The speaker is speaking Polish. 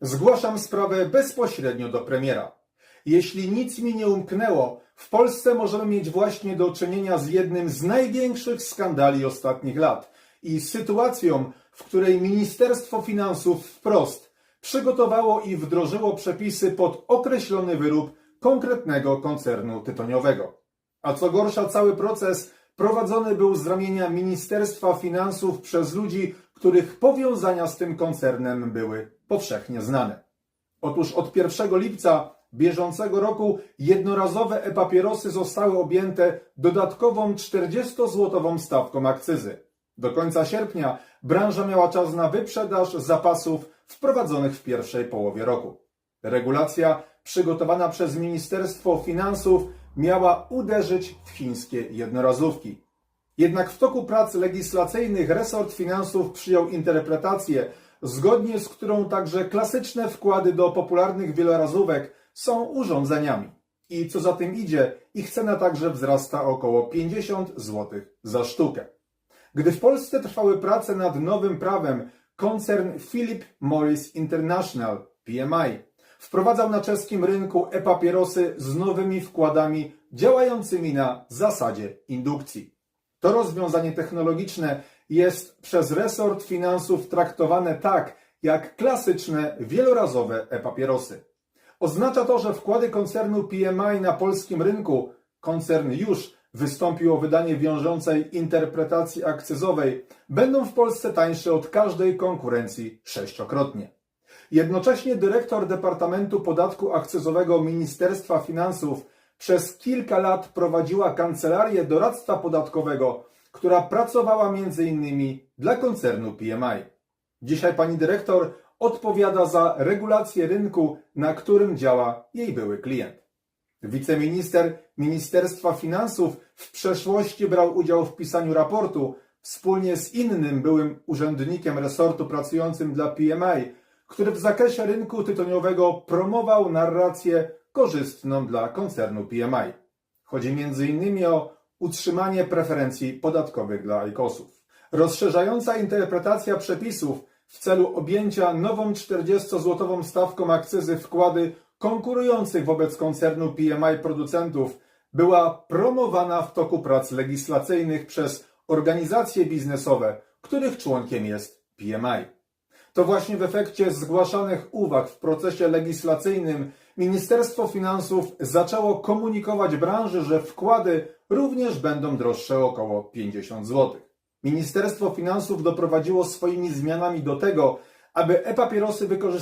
Zgłaszam sprawę bezpośrednio do premiera. Jeśli nic mi nie umknęło, w Polsce możemy mieć właśnie do czynienia z jednym z największych skandali ostatnich lat i sytuacją, w której Ministerstwo Finansów wprost przygotowało i wdrożyło przepisy pod określony wyrób konkretnego koncernu tytoniowego. A co gorsza, cały proces prowadzony był z ramienia Ministerstwa Finansów przez ludzi, których powiązania z tym koncernem były powszechnie znane. Otóż od 1 lipca bieżącego roku jednorazowe e-papierosy zostały objęte dodatkową 40-złotową stawką akcyzy. Do końca sierpnia branża miała czas na wyprzedaż zapasów wprowadzonych w pierwszej połowie roku. Regulacja przygotowana przez Ministerstwo Finansów miała uderzyć w chińskie jednorazówki. Jednak w toku prac legislacyjnych resort finansów przyjął interpretację, zgodnie z którą także klasyczne wkłady do popularnych wielorazówek są urządzeniami. I co za tym idzie, ich cena także wzrasta około 50 zł za sztukę. Gdy w Polsce trwały prace nad nowym prawem, koncern Philip Morris International PMI wprowadzał na czeskim rynku e-papierosy z nowymi wkładami działającymi na zasadzie indukcji. To rozwiązanie technologiczne jest przez resort finansów traktowane tak, jak klasyczne wielorazowe e-papierosy. Oznacza to, że wkłady koncernu PMI na polskim rynku, koncern już wystąpił o wydanie wiążącej interpretacji akcyzowej, będą w Polsce tańsze od każdej konkurencji sześciokrotnie. Jednocześnie dyrektor Departamentu Podatku Akcyzowego Ministerstwa Finansów przez kilka lat prowadziła kancelarię doradztwa podatkowego, która pracowała m.in. dla koncernu PMI. Dzisiaj pani dyrektor odpowiada za regulację rynku, na którym działa jej były klient. Wiceminister Ministerstwa Finansów w przeszłości brał udział w pisaniu raportu wspólnie z innym byłym urzędnikiem resortu pracującym dla PMI, który w zakresie rynku tytoniowego promował narrację korzystną dla koncernu PMI. Chodzi m.in. o utrzymanie preferencji podatkowych dla ICOS-ów. Rozszerzająca interpretacja przepisów w celu objęcia nową 40-złotową stawką akcyzy wkłady konkurujących wobec koncernu PMI producentów była promowana w toku prac legislacyjnych przez organizacje biznesowe, których członkiem jest PMI. To właśnie w efekcie zgłaszanych uwag w procesie legislacyjnym Ministerstwo Finansów zaczęło komunikować branży, że wkłady również będą droższe około 50 zł. Ministerstwo Finansów doprowadziło swoimi zmianami do tego, aby e-papierosy wykorzystywały